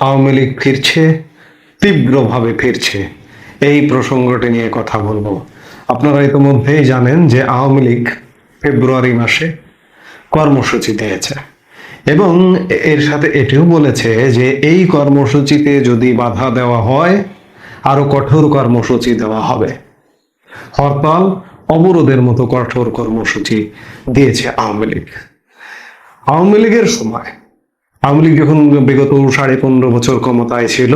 আওয়ামী লীগ ফিরছে, তীব্রভাবে ফিরছে। এই প্রসঙ্গটি নিয়ে কথা বলব। আপনারা ইতিমধ্যেই জানেন যে আওয়ামী লীগ ফেব্রুয়ারি মাসে কর্মসূচি দিয়েছে। এবং এর সাথে এটিও বলেছে যে এই কর্মসূচিতে যদি বাধা দেওয়া হয়, আরও কঠোর কর্মসূচি দেওয়া হবে। হরতাল, অবরোধের মতো কঠোর কর্মসূচি দিয়েছে আওয়ামী লীগ। আওয়ামী লীগের সময় আওয়ামী লীগ যখন বিগত সাড়ে পনেরো বছর ক্ষমতায় ছিল,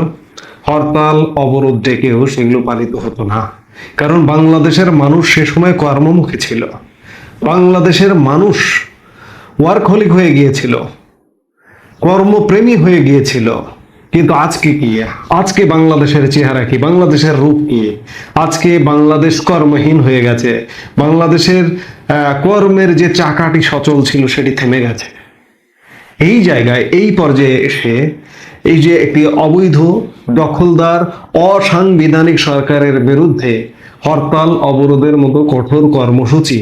হরতাল, অবরোধ ডেকেও সেগুলো পালিত হতো না। কারণ বাংলাদেশের মানুষ সে সময় কর্মমুখী ছিল। বাংলাদেশের মানুষ ওয়ার্কহলিক হয়ে গিয়েছিল, কর্মপ্রেমী হয়ে গিয়েছিল। কিন্তু আজকে কি? আজকে বাংলাদেশের চেহারা কি? বাংলাদেশের রূপ কি? আজকে বাংলাদেশ কর্মহীন হয়ে গেছে। বাংলাদেশের কর্মের যে চাকাটি সচল ছিল সেটি থেমে গেছে। এই জায়গায়, এই পর্যায়ে এসে এই যে একটি অবৈধ দখলদার অসাংবিধানিক সরকারের বিরুদ্ধে হরতাল, অবরোধের মতো কঠোর কর্মসূচি,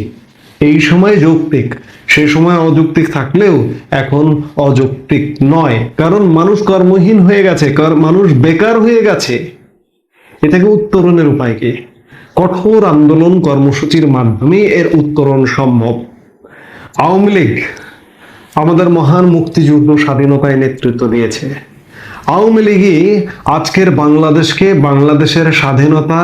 এই সময় যৌক্তিক, সে সময় অযৌক্তিক থাকলেও এখন অযৌক্তিক নয়। কারণ মানুষ কর্মহীন হয়ে গেছে মানুষ বেকার হয়ে গেছে। এটাকে উত্তরণের উপায় কি? কঠোর আন্দোলন কর্মসূচির মাধ্যমে এর উত্তরণ সম্ভব। আওয়ামী লীগ আমাদের মহান মুক্তিযুদ্ধ স্বাধীনতায় নেতৃত্ব দিয়েছে। আওয়ামী লীগই আজকের বাংলাদেশকে বাংলাদেশের স্বাধীনতা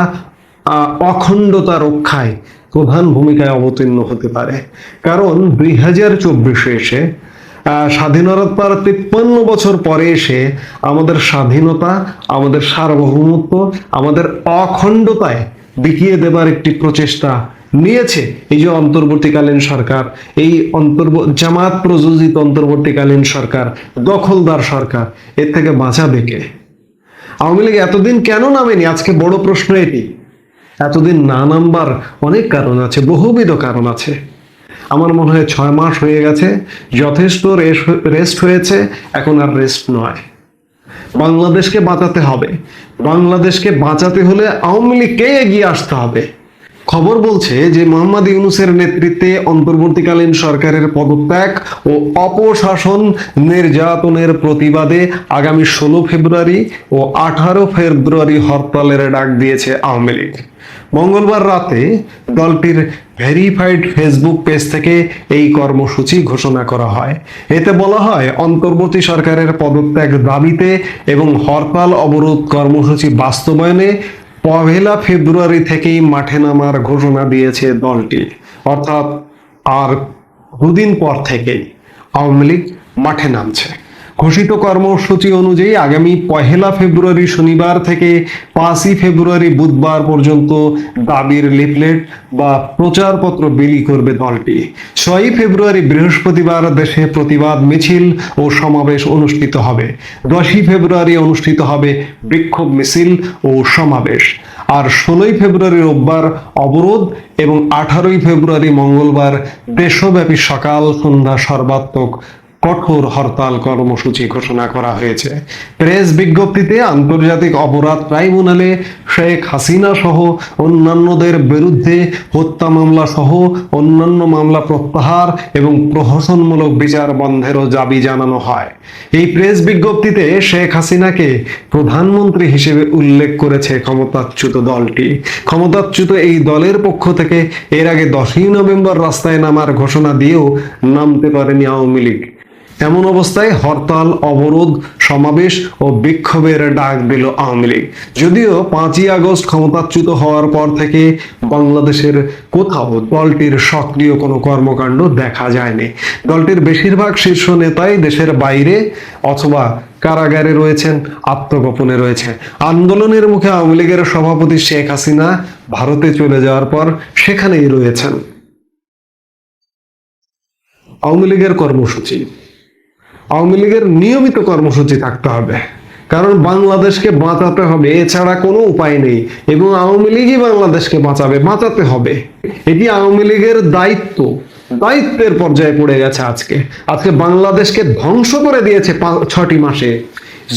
অখণ্ডতা রক্ষায় প্রধান ভূমিকায় অবতীর্ণ হতে পারে। কারণ দুই হাজার চব্বিশে এসে স্বাধীনতার তিপ্পান্ন বছর পরে এসে আমাদের স্বাধীনতা, আমাদের সার্বভৌমত্ব, আমাদের অখণ্ডতায় বিকিয়ে দেবার একটি প্রচেষ্টা নিয়েছে। এই যে অন্তর্বর্তীকালীন সরকার, এই অন্তর্ব, জামাত প্রযোজিত অন্তর্বর্তীকালীন সরকার, দখলদার সরকার, এর থেকে বাঁচাবে কে? আওয়ামী লীগ এতদিন কেন নামেনি? আজকে বড় প্রশ্ন এটি। এতদিন না নামবার অনেক কারণ আছে, বহুবিধ কারণ আছে। আমার মনে হয় ছয় মাস হয়ে গেছে, যথেষ্ট রেস্ট হয়েছে, এখন আর রেস্ট নয়। বাংলাদেশকে বাঁচাতে হবে। বাংলাদেশকে বাঁচাতে হলে আওয়ামী লীগকে এগিয়ে আসতে হবে। খবর বলছে যে মোহাম্মদ ইউনুসের নেতৃত্বে অন্তর্বর্তীকালীন সরকারের পদত্যাগ ও অপশাসন নির্যাতনের প্রতিবাদে আগামী ষোলো ফেব্রুয়ারি ও আঠারো ফেব্রুয়ারি হরতালের ডাক দিয়েছে আওয়ামী লীগ। মঙ্গলবার রাতে দলটির ভেরিফাইড ফেসবুক পেজ থেকে এই কর্মসূচি ঘোষণা করা হয়। এতে বলা হয়, অন্তর্বর্তী সরকারের পদত্যাগ দাবিতে এবং হরতাল অবরোধ কর্মসূচি বাস্তবায়নে পহেলা ফেব্রুয়ারি থেকেই মাঠে নামার ঘোষণা দিয়েছে দলটি। অর্থাৎ আর দুদিন পর থেকেই আওয়ামী লীগ মাঠে নামছে। ঘোষিত কর্মসূচি অনুযায়ী আগামী পহেলা ফেব্রুয়ারি শনিবার থেকে পাঁচই ফেব্রুয়ারি বুধবার পর্যন্ত দাবির লিফলেট বা প্রচারপত্র বিলি করবে দলটি। ছয়ই ফেব্রুয়ারি বৃহস্পতিবার দেশে প্রতিবাদ মিছিল ও সমাবেশ অনুষ্ঠিত হবে। দশই ফেব্রুয়ারি অনুষ্ঠিত হবে বিক্ষোভ মিছিল ও সমাবেশ। আর ষোলোই ফেব্রুয়ারি রোববার অবরোধ এবং আঠারোই ফেব্রুয়ারি মঙ্গলবার দেশব্যাপী সকাল সন্ধ্যা সর্বাত্মক কঠোর হরতাল কর্মসূচি ঘোষণা করা হয়েছে। প্রেস বিজ্ঞপ্তিতে আন্তর্জাতিক অপরাধ ট্রাইব্যুনালে শেখ হাসিনা সহ অন্যান্যদের বিরুদ্ধে হত্যা মামলা সহ অন্যান্য মামলা প্রত্যাহার এবং প্রহসনমূলক বিচার বন্ধেরও দাবি জানানো হয়। এই প্রেস বিজ্ঞপ্তিতে শেখ হাসিনাকে প্রধানমন্ত্রী হিসেবে উল্লেখ করেছে ক্ষমতাচ্যুত দলটি। ক্ষমতাচ্যুত এই দলের পক্ষ থেকে এর আগে দশই নভেম্বর রাস্তায় নামার ঘোষণা দিয়েও নামতে পারেনি আওয়ামী লীগ। এমন অবস্থায় হরতাল, অবরোধ, সমাবেশ ও বিক্ষোভের ডাক দিল আওয়ামী লীগ। যদিও পাঁচই আগস্ট ক্ষমতাচ্যুত হওয়ার পর থেকে বাংলাদেশের কোথাও দলটির সক্রিয় কোনো কর্মকাণ্ড দেখা যায়নি। দলটির বেশিরভাগ শীর্ষ নেতাই দেশের বাইরে অথবা কারাগারে রয়েছেন, আত্মগোপনে রয়েছে। আন্দোলনের মুখে আওয়ামী লীগের সভাপতি শেখ হাসিনা ভারতে চলে যাওয়ার পর সেখানেই রয়েছেন। আওয়ামী লীগের কর্মসূচি আওয়ামী লীগের নিয়মিত কর্মসূচি থাকতে হবে। কারণ বাংলাদেশকে বাঁচাতে হবে, এছাড়া কোনো উপায় নেই। এবং আওয়ামী লীগই বাংলাদেশকে বাঁচাবে, বাঁচাতে হবে। এটি আওয়ামী লীগের দায়িত্ব। দায়িত্বের পর্যায়ে পড়ে গেছে আজকে। আজকে বাংলাদেশকে ধ্বংস করে দিয়েছে ছটি মাসে।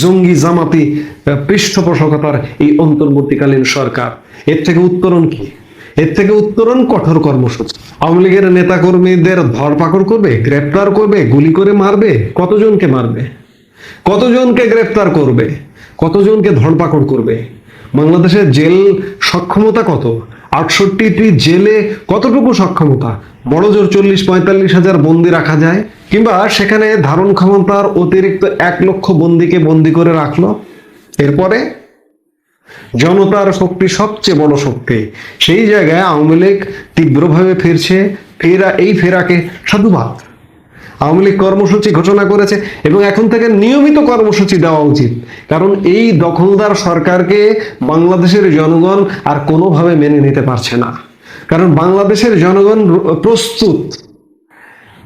জঙ্গি জামাতি পৃষ্ঠপোষকতার এই অন্তর্বর্তীকালীন সরকার। এর থেকে উত্তরণ কি? এর থেকে উত্তরণ কঠোর কর্মসূচি। আওয়ামী লীগের নেতাকর্মীদের ধরপাকড় করবে, গ্রেপ্তার করবে, গুলি করে মারবে, কতজনকে মারবে? কতজনকে গ্রেপ্তার করবে? কতজনকে ধরপাকড় করবে? বাংলাদেশের জেল সক্ষমতা কত? আটষট্টিটি জেলে কতটুকু সক্ষমতা? বড় জোর চল্লিশ, পঁয়তাল্লিশ হাজার বন্দি রাখা যায়? কিংবা সেখানে ধারণ ক্ষমতার অতিরিক্ত এক লক্ষ বন্দিকে বন্দি করে রাখল? এরপরে জনতার শক্তি সবচেয়ে বড় শক্তি। সেই জায়গায় আওয়ামী লীগ তীব্রভাবে ফিরছে, ফেরা, এই ফেরাকে সাধুবাদ। আওয়ামী লীগ কর্মসূচি ঘোষণা করেছে এবং এখন থেকে নিয়মিত কর্মসূচি দেওয়া উচিত। কারণ এই দখলদার সরকারকে বাংলাদেশের জনগণ আর কোনোভাবে মেনে নিতে পারছে না। কারণ বাংলাদেশের জনগণ প্রস্তুত।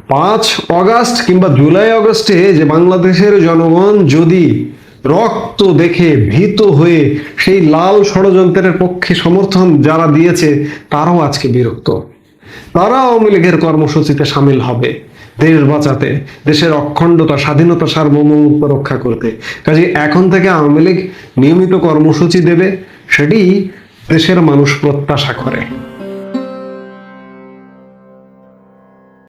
পাঁচ অগাস্ট কিংবা জুলাই অগস্টে যে বাংলাদেশের জনগণ যদি রক্ত দেখে ভীত হয়ে সেই লাল ষড়যন্ত্রের পক্ষে সমর্থন যারা দিয়েছে, তারাও আজকে বিরক্ত। তারা আওয়ামী লীগের কর্মসূচিতে সামিল হবে, দেশ বাঁচাতে, দেশের অখণ্ডতা, স্বাধীনতা সার্বভৌমত্ব রক্ষা করতে। কাজে এখন থেকে আওয়ামী লীগ নিয়মিত কর্মসূচি দেবে সেটি দেশের মানুষ প্রত্যাশা করে।